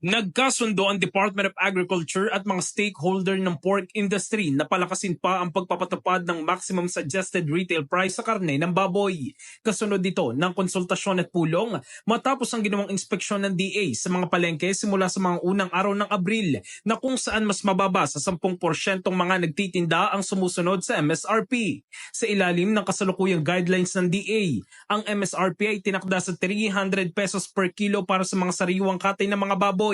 Nagkasundo ang Department of Agriculture at mga stakeholder ng pork industry na palakasin pa ang pagpapatupad ng maximum suggested retail price sa karne ng baboy. Kasunod dito ng konsultasyon at pulong matapos ang ginawang inspeksyon ng DA sa mga palengke simula sa mga unang araw ng Abril na kung saan mas mababa sa 10% mga nagtitinda ang sumusunod sa MSRP. Sa ilalim ng kasalukuyang guidelines ng DA, ang MSRP ay tinakda sa 300 pesos per kilo para sa mga sariwang katay ng mga baboy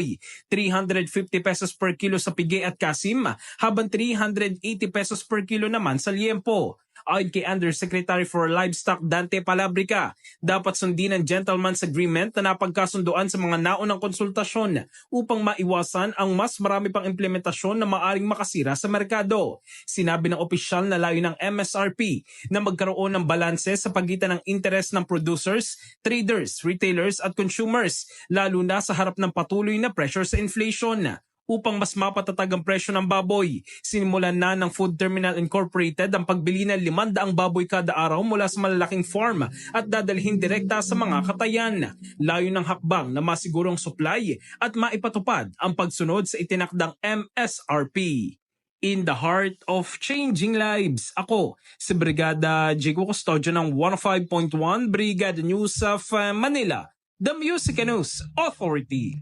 350 pesos per kilo sa pigi at kasim, habang 380 pesos per kilo naman sa liempo. Ayon kay Undersecretary for Livestock Dante Palabrica, dapat sundin ang gentleman's agreement na napagkasunduan sa mga naunang konsultasyon upang maiwasan ang mas marami pang implementasyon na maaring makasira sa merkado. Sinabi ng opisyal na layo ng MSRP na magkaroon ng balanse sa pagitan ng interes ng producers, traders, retailers at consumers, lalo na sa harap ng patuloy na pressure sa inflation upang mas mapatatag ang presyo ng baboy. Sinimulan na ng Food Terminal Incorporated ang pagbili ng 500 baboy kada araw mula sa malalaking farm at dadalhin direkta sa mga katayan. Layo ng hakbang na masigurong supply at maipatupad ang pagsunod sa itinakdang MSRP. In the heart of changing lives, ako si Brigada Jigo Custodio ng 105.1 Brigada News of uh, Manila, the Music News Authority.